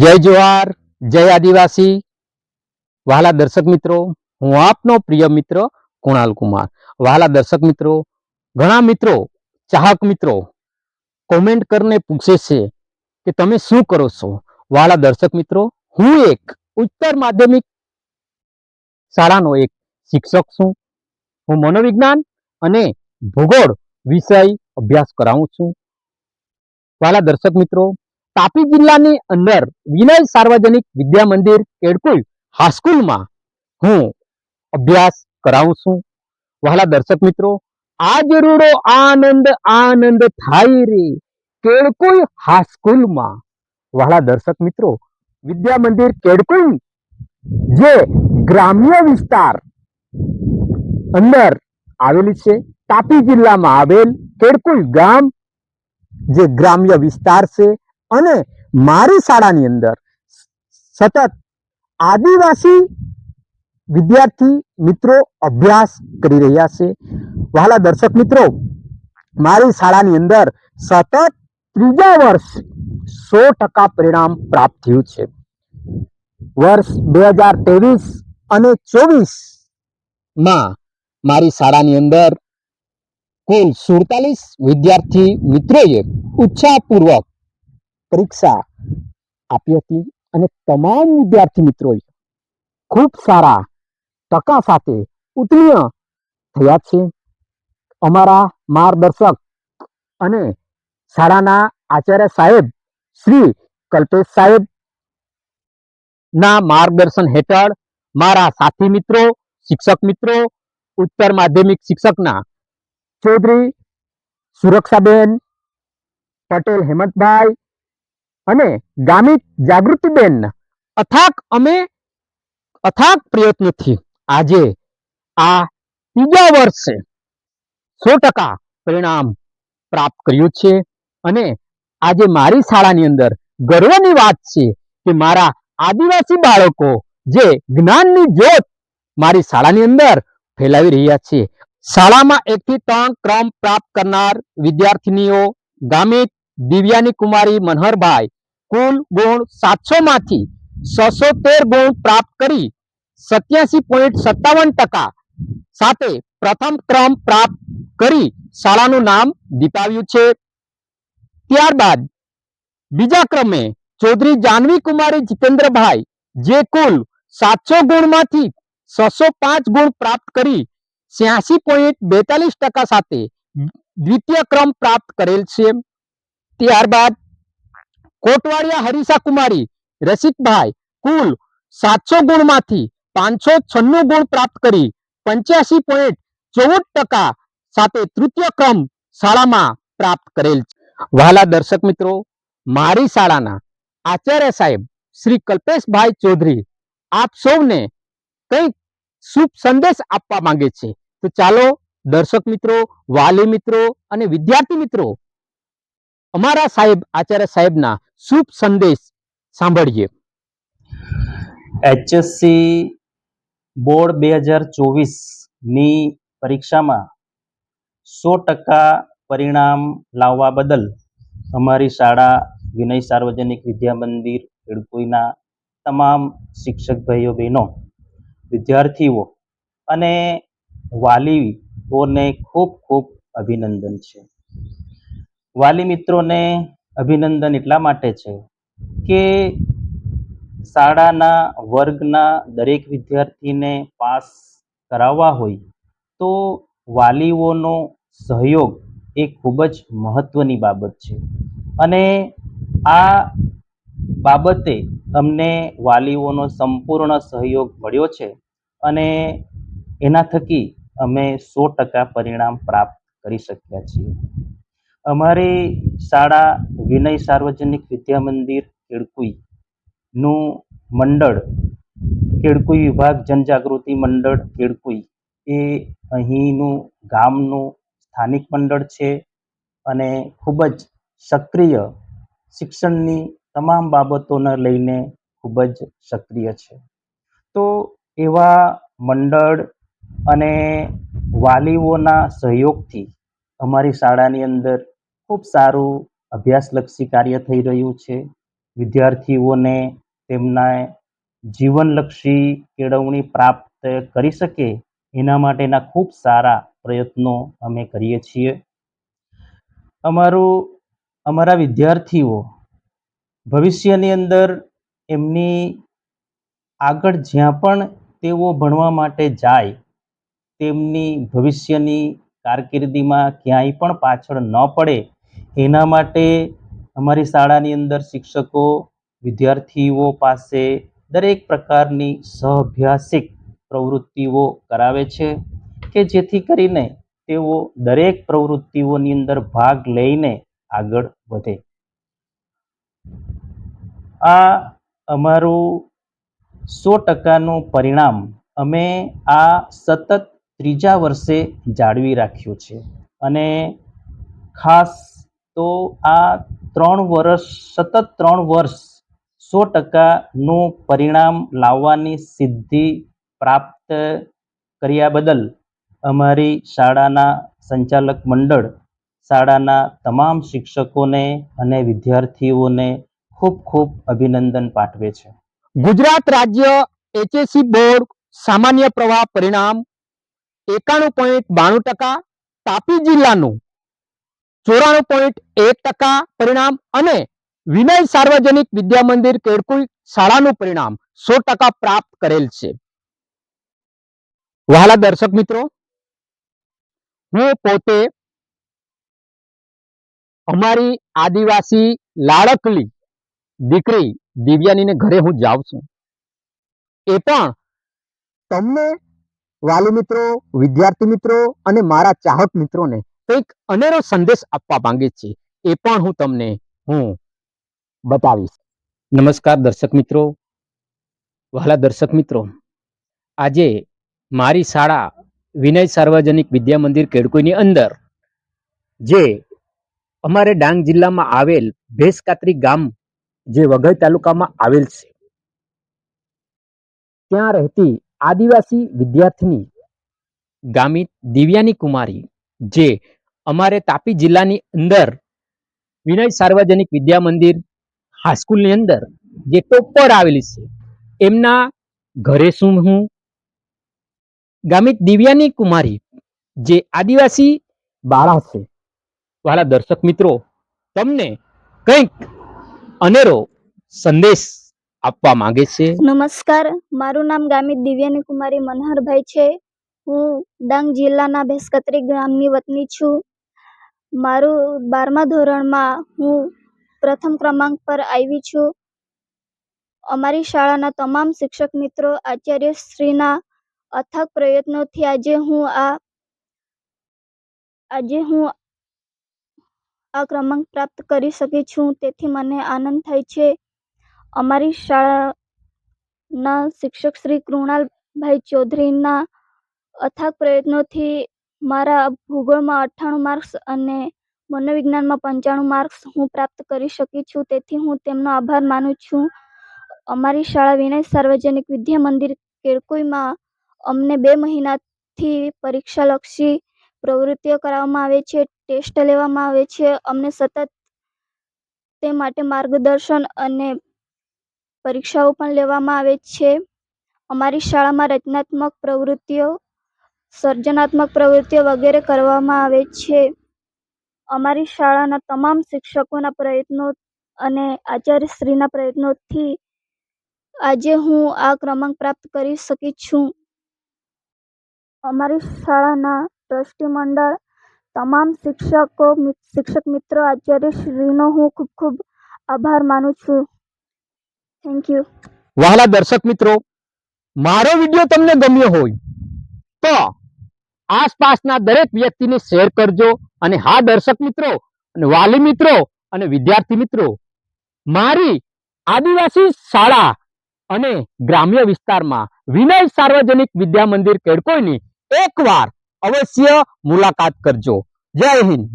જય જોહાર, જય આદિવાસી. વહાલા દર્શક મિત્રો, હું આપનો પ્રિય મિત્ર કુણાલ કુમાર. વહાલા દર્શક મિત્રો, ઘણા મિત્રો, ચાહક મિત્રો કોમેન્ટ કરીને પૂછે છે કે તમે શું કરો છો? વહાલા દર્શક મિત્રો, હું એક ઉત્તર માધ્યમિક શાળાનો એક શિક્ષક છું. હું મનોવિજ્ઞાન અને ભૂગોળ વિષય અભ્યાસ કરાવું છું. વહાલા દર્શક મિત્રો તાપી જિલ્લાની અંદર વિનય સાર્વજનિક વિદ્યા મંદિર કેડકુલ હાઈસ્કૂલમાં હું અભ્યાસ કરાવું છું. વહાલા દર્શક મિત્રો, આજ રૂડો આનંદ આનંદ થાય રે. કેળકુલ હાઈસ્કૂલમાં વહાલા દર્શક મિત્રો, વિદ્યા મંદિર કેળકુલ જે ગ્રામ્ય વિસ્તાર અંદર આવેલી છે, તાપી જિલ્લામાં આવેલ કેળકુલ ગામ જે ગ્રામ્ય વિસ્તાર છે. અને મારી શાળાની અંદર સતત આદિવાસી વિદ્યાર્થી મિત્રો અભ્યાસ કરી રહ્યા છે. વહાલા દર્શક મિત્રો, મારી શાળાની અંદર સતત ત્રીજા વર્ષ સો ટકા પરિણામ પ્રાપ્ત થયું છે. વર્ષ બે હજાર ત્રેવીસ અને ચોવીસમાં મારી શાળાની અંદર કુલ સુડતાલીસ વિદ્યાર્થી મિત્રોએ ઉત્સાહપૂર્વક પરીક્ષા આપી હતી અને તમામ વિદ્યાર્થી મિત્રોએ ખૂબ સારા ટકા સાથે ઉત્તીર્ણ થયા છે. અમારા માર્ગદર્શક અને શાળાના આચાર્ય સાહેબ શ્રી કલ્પેશ સાહેબ ના માર્ગદર્શન હેઠળ મારા સાથી મિત્રો, શિક્ષક મિત્રો ઉત્તર માધ્યમિક શિક્ષકના ચૌધરી સુરક્ષાબેન પટેલ હેમંતભાઈ અને ગામિત જાગૃતિબેન. અથાક અમે અથાક પ્રયત્નથી આજે આ ત્રીજા વર્ષે સો ટકા પરિણામ પ્રાપ્ત કર્યું છે અને આજે મારી શાળાની અંદર ગર્વની વાત છે કે મારા આદિવાસી બાળકો જે જ્ઞાનની જ્યોત મારી શાળાની અંદર ફેલાવી રહ્યા છે. શાળામાં એકથી ત્રણ ક્રમ પ્રાપ્ત કરનાર વિદ્યાર્થીનીઓ ગામિત દિવ્યાની કુમારી મનહરભાઈ કુલ ગુણ સાતસો માંથી છસો તેર ગુણ પ્રાપ્ત કરી સત્યાસી પોઈન્ટ સત્તાવન ટકા સાથે પ્રથમ ક્રમ પ્રાપ્ત કરી શાળાનું નામ દીપાવ્યું છે. ત્યારબાદ બીજા ક્રમે ચૌધરી જાનવી કુમારી જીતેન્દ્રભાઈ જે કુલ સાતસો ગુણમાંથી છસો પાંચ ગુણ પ્રાપ્ત કરી છ્યાસી પોઈન્ટ બેતાલીસ ટકા સાથે દ્વિતીય ક્રમ પ્રાપ્ત કરેલ છે. ત્યારબાદ કોટવાડિયા હરીસા કુમારી, રસિકભાઈ, કુલ સાતસો ગુણમાંથી પાંચસો છન્નું ગુણ પ્રાપ્ત કરી પંચ્યાસી પોઈન્ટ ચૌદ ટકા સાથે તૃતીય ક્રમ શાળામાં પ્રાપ્ત કરેલ છે. વહાલા દર્શક મિત્રો, મારી શાળાના આચાર્ય સાહેબ શ્રી કલ્પેશભાઈ ચૌધરી આપ સૌને કંઈક શુભ સંદેશ આપવા માંગે છે. તો ચાલો દર્શક મિત્રો, વાલી મિત્રો અને વિદ્યાર્થી મિત્રો અમારા સાહેબ, આચાર્ય સાહેબના શુભ સંદેશ સાંભળીએ. એચએસસી બોર્ડ બે હજાર ચોવીસની પરીક્ષામાં સો ટકા પરિણામ લાવવા બદલ અમારી શાળા વિનય સાર્વજનિક વિદ્યા મંદિર ખેડકુઈના તમામ શિક્ષક ભાઈઓ, બહેનો, વિદ્યાર્થીઓ અને વાલીઓને ખૂબ ખૂબ અભિનંદન છે. વાલી મિત્રોને અભિનંદન એટલા માટે છે કે શાળાના વર્ગના દરેક વિદ્યાર્થીને પાસ કરાવવા હોય તો વાલીઓનો સહયોગ એ ખૂબ જ મહત્વની બાબત છે. અને આ બાબતે અમને વાલીઓનો સંપૂર્ણ સહયોગ મળ્યો છે અને એના થકી અમે સો ટકા પરિણામ પ્રાપ્ત કરી શક્યા છીએ. અમારી શાળા વિનય સાર્વજનિક વિદ્યા મંદિર ખેડકુઈ નું મંડળ, કેળકુઈ વિભાગ જનજાગૃતિ મંડળ કેળકુઈ. એ અહીંનું ગામનું સ્થાનિક મંડળ છે અને ખૂબ જ સક્રિય શિક્ષણની તમામ બાબતોને લઈને ખૂબ જ સક્રિય છે. તો એવા મંડળ અને વાલીઓના સહયોગથી અમારી શાળાની અંદર ખૂબ સારું અભ્યાસલક્ષી કાર્ય થઈ રહ્યું છે. વિદ્યાર્થીઓને તેમના જીવનલક્ષી કેળવણી પ્રાપ્ત કરી શકે એના માટેના ખૂબ સારા પ્રયત્નો અમે કરીએ છીએ. અમારું, અમારા વિદ્યાર્થીઓ ભવિષ્યની અંદર એમની આગળ જ્યાં પણ તેઓ ભણવા માટે જાય, તેમની ભવિષ્યની કારકિર્દીમાં ક્યાંય પણ પાછળ ન પડે એના માટે અમારી શાળાની અંદર શિક્ષકો, વિદ્યાર્થીઓ પાસે દરેક પ્રકારની સહઅભ્યાસિક પ્રવૃત્તિઓ કરાવે છે કે જેથી કરીને તેઓ દરેક પ્રવૃત્તિઓની અંદર ભાગ લઈને આગળ વધે. આ અમારું સો ટકાનું પરિણામ અમે આ સતત ત્રીજા વર્ષે જાળવી રાખ્યું છે અને ખાસ તો આ ત્રણ વર્ષ, સતત ત્રણ વર્ષ સો ટકાનું પરિણામ લાવવાની સિદ્ધિ પ્રાપ્ત કર્યા બદલ અમારી શાળાના સંચાલક મંડળ, શાળાના તમામ શિક્ષકોને અને વિદ્યાર્થીઓને ખૂબ ખૂબ અભિનંદન પાઠવે છે. ગુજરાત રાજ્ય એચએસસી બોર્ડ સામાન્ય પ્રવાહ પરિણામ એકાણું પોઈન્ટ બાણું ટકા, તાપી જિલ્લાનું ચોરાણું પોઈન્ટ એક ટકા પરિણામ અને વિનય સાર્વજનિક વિદ્યા મંદિર કેળકુલ શાળાનું પરિણામ સો ટકા પ્રાપ્ત કરેલ છે. વહાલા દર્શક મિત્રો, હું પોતે અમારી આદિવાસી લાડકલી દીકરી દિવ્યાનીને ઘરે હું જાઉં છું. એ પણ તમને વાલી મિત્રો, વિદ્યાર્થી મિત્રો અને મારા ચાહક મિત્રોને કંઈક અનેરો સંદેશ આપવા માંગે છે, એ પણ હું તમને હું બતાવીશ. નમસ્કાર દર્શક મિત્રો, વહાલા દર્શક મિત્રો. આજે મારી શાળા વિનય સાર્વજનિક વિદ્યા મંદિર કેડકોઈની અંદર, જે અમારે ડાંગ જિલ્લામાં આવેલ ભેસકાત્રી ગામ, જે વઘઈ તાલુકામાં આવેલ છે. ત્યાં રહેતી આદિવાસી વિદ્યાર્થીની ગામિત દિવ્યાની કુમારી જે અમારે તાપી જિલ્લાની અંદર વિનય સાર્વજનિક વિદ્યા મંદિર હાઈસ્કૂલની અંદર જે ટોપર આવેલી છે, એમના ઘરે શું હું? ગામિત દિવ્યાની કુમારી, જે આદિવાસી બાળા છે. વાલા દર્શક મિત્રો, તમને કંઈક અનેરો સંદેશ આપવા માંગે છે? નમસ્કાર, મારું નામ ગામિત દિવ્યાની કુમારી મનહરભાઈ છે. હું ડાંગ જિલ્લાના ભેસકત્રી ગામની વતની છું. મારું બારમા ધોરણમાં હું પ્રથમ ક્રમાંક પર આવી છું. અમારી શાળાના તમામ શિક્ષક મિત્રો આચાર્ય શ્રીના અથાગ પ્રયત્નોથી આજે હું આ, આજે હું આ ક્રમાંક પ્રાપ્ત કરી શકી છું. તેથી મને આનંદ થાય છે. અમારી શાળાના શિક્ષક શ્રી કૃણાલભાઈ ચૌધરીના અથાગ પ્રયત્નોથી મારા ભૂગોળમાં અઠ્ઠાણું માર્ક્સ અને મનોવિજ્ઞાનમાં પંચાણું માર્ક્સ હું પ્રાપ્ત કરી શકી છું. તેથી હું તેમનો આભાર માનું છું. અમારી શાળા વિનય સાર્વજનિક વિદ્યા મંદિર કેળકોઈમાં અમને બે મહિનાથી પરીક્ષાલક્ષી પ્રવૃત્તિઓ કરાવવામાં આવે છે, ટેસ્ટ લેવામાં આવે છે. અમને સતત તે માટે માર્ગદર્શન અને પરીક્ષાઓ પણ લેવામાં આવે છે. અમારી શાળામાં રચનાત્મક પ્રવૃત્તિઓ સર્જનાત્મક પ્રવૃત્તિઓ વગેરે કરવામાં આવે છે. અમારી શાળાના તમામ શિક્ષકોના પ્રયત્નો અને આચાર્યશ્રીના પ્રયત્નોથી આજે હું આ ક્રમાંક પ્રાપ્ત કરી શકી છું. અમારી શાળાના ટ્રસ્ટી મંડળ તમામ શિક્ષકો શિક્ષક મિત્રો, આચાર્યશ્રીનો હું ખૂબ ખૂબ આભાર માનું છું. થેન્ક યુ વહાલા દર્શક મિત્રો, મારો વીડિયો તમને ગમ્યો હોય તો આસપાસના દરેક વ્યક્તિને શેર કરજો. અને હા, દર્શક મિત્રો અને વાલી મિત્રો અને વિદ્યાર્થી મિત્રો, મારી આદિવાસી શાળા અને ગ્રામ્ય વિસ્તારમાં વિનય સાર્વજનિક વિદ્યા મંદિર કેડકોઈની એકવાર અવશ્ય મુલાકાત કરજો. જય હિન્દ.